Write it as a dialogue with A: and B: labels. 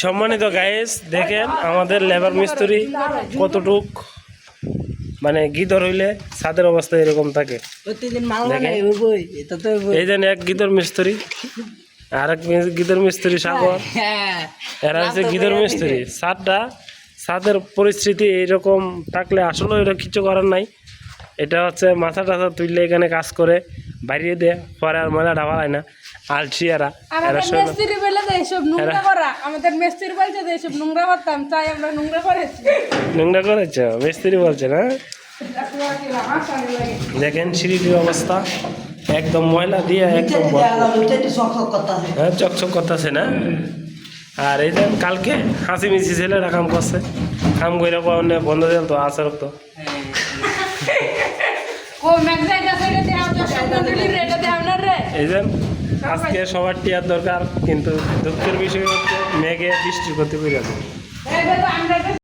A: সম্মানিত গায়েস দেখেন আমাদের লেবার মিস্ত্রি কতটুক মানে গিদর হইলে ছাদের অবস্থা এরকম থাকে।
B: প্রতিদিন মাল
A: দেখেন।
B: বানাই হইবই এটা তো হইবই।
A: এই যেন এক গিদর মিস্ত্রি আর এক গিদর মিস্ত্রি সাগর।
B: হ্যাঁ
A: এরা হচ্ছে গিদর মিস্ত্রি। ছাদটা ছাদের পরিস্থিতি এইরকম থাকলে আসলে এটা কিছু করার নাই। এটা হচ্ছে মাথা টাথা তুললে এখানে কাজ করে। বাড়িয়ে দেয় পরে আর ময়লা ডাবালায় না। আলসি এরা এরা
C: আমাদের মিস্ত্রি বলে যে এইসব নোংরা করা। আমাদের মিস্ত্রি বলছে যে এইসব নোংরা করতাম তাই আমরা নোংরা করেছি।
A: নোংরা করেছ? মিস্ত্রি বলছে না? দেখেন সিঁড়িটির অবস্থা। একদম ময়লা দিয়ে একদম হ্যাঁ চকচক করতেছে না? আর এই দেন কালকে হাসি মিছি ছেলেরা কাম করছে। কাম করে বন্ধ দিল তো আসার তো। আজকে সবার টিয়ার দরকার কিন্তু দুঃখের বিষয় হচ্ছে মেঘে বৃষ্টির ক্ষতি করে